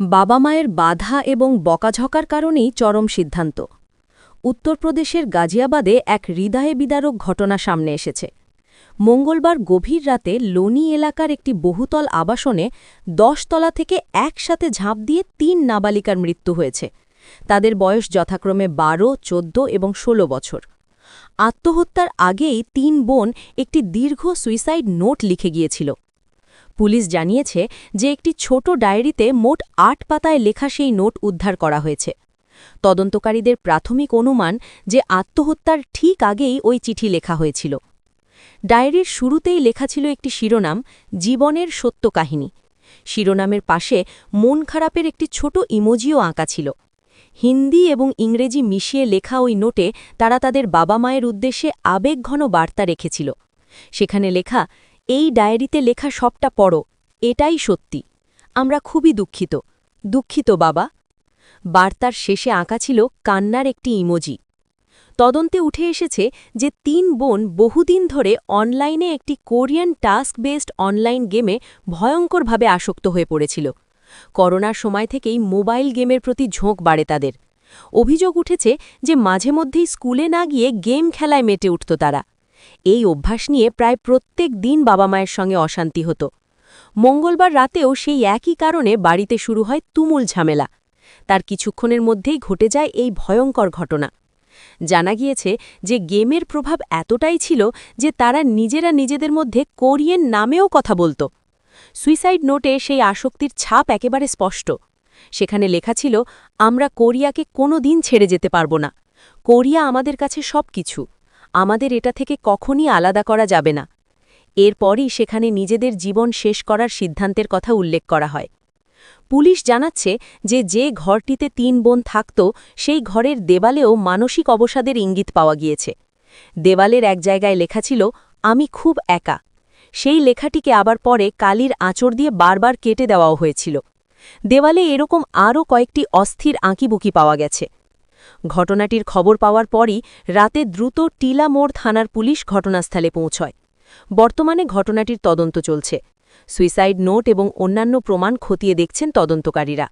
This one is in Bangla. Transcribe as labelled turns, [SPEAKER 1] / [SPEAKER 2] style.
[SPEAKER 1] বাবা মায়ের বাধা এবং বকাঝকার কারণেই চরম সিদ্ধান্ত। উত্তরপ্রদেশের গাজিয়াবাদে এক হৃদয়ে বিদারক ঘটনা সামনে এসেছে। মঙ্গলবার গভীর রাতে লোনি এলাকার একটি বহুতল আবাসনে দশ তলা থেকে একসাথে ঝাঁপ দিয়ে তিন নাবালিকার মৃত্যু হয়েছে। তাদের বয়স যথাক্রমে বারো, চোদ্দ এবং ১৬ বছর। আত্মহত্যার আগেই তিন বোন একটি দীর্ঘ সুইসাইড নোট লিখে গিয়েছিল। পুলিশ জানিয়েছে যে একটি ছোট ডায়েরিতে মোট আট পাতায় লেখা সেই নোট উদ্ধার করা হয়েছে। তদন্তকারীদের প্রাথমিক অনুমান যে আত্মহত্যার ঠিক আগেই ওই চিঠি লেখা হয়েছিল। ডায়েরির শুরুতেই লেখা ছিল একটি শিরোনাম, জীবনের সত্য কাহিনী শিরোনামের পাশে মন খারাপের একটি ছোট ইমোজিও আঁকা ছিল। হিন্দি এবং ইংরেজি মিশিয়ে লেখা ওই নোটে তারা তাদের বাবা মায়ের উদ্দেশ্যে আবেগঘন বার্তা রেখেছিল। সেখানে লেখা এই ডায়েরিতে লেখা সবটা পড়ো, এটাই সত্যি। আমরা খুবই দুঃখিত। দুঃখিত, বাবা। বার্তার শেষে আঁকা ছিল কান্নার একটি ইমোজি। তদন্তে উঠে এসেছে যে তিন বোন বহুদিন ধরে অনলাইনে একটি কোরিয়ান টাস্ক বেসড অনলাইন গেমে ভয়ঙ্করভাবে আসক্ত হয়ে পড়েছিল। করোনার সময় থেকেই মোবাইল গেমের প্রতি ঝোঁক বাড়ে তাদের। অভিযোগ উঠেছে যে মাঝে মধ্যেই স্কুলে না গিয়ে গেম খেলায় মেটে উঠত তারা। এই অভ্যাস নিয়ে প্রায় প্রত্যেক দিন বাবা মায়ের সঙ্গে অশান্তি হতো। মঙ্গলবার রাতেও সেই একই কারণে বাড়িতে শুরু হয় তুমুল ঝামেলা। তার কিছুক্ষণের মধ্যেই ঘটে যায় এই ভয়ঙ্কর ঘটনা। জানা গিয়েছে যে গেমের প্রভাব এতটাই ছিল যে তারা নিজেরা নিজেদের মধ্যে কোরিয়ান নামেও কথা বলত। সুইসাইড নোটে সেই আসক্তির ছাপ একেবারে স্পষ্ট। সেখানে লেখা ছিল, আমরা কোরিয়াকে কোনো দিন ছেড়ে যেতে পারব না। কোরিয়া আমাদের কাছে সব কিছু আমাদের এটা থেকে কখনই আলাদা করা যাবে না। এরপরই সেখানে নিজেদের জীবন শেষ করার সিদ্ধান্তের কথা উল্লেখ করা হয়। পুলিশ জানাচ্ছে যে যে ঘরটিতে তিন বোন থাকত, সেই ঘরের দেওয়ালেও মানসিক অবসাদের ইঙ্গিত পাওয়া গিয়েছে। দেওয়ালের এক জায়গায় লেখা ছিল, আমি খুব একা। সেই লেখাটিকে আবার পরে কালির আঁচড় দিয়ে বারবার কেটে দেওয়াও হয়েছিল। দেওয়ালে এরকম আরও কয়েকটি অস্থির আঁকিবুকি পাওয়া গেছে। ঘটনাটির খবর পাওয়ার পরই রাতে দ্রুত টিলা মোড় থানার পুলিশ ঘটনাস্থলে পৌঁছয়। বর্তমানে ঘটনাটির তদন্ত চলছে। সুইসাইড নোট এবং অন্যান্য প্রমাণ খতিয়ে দেখছেন তদন্তকারীরা।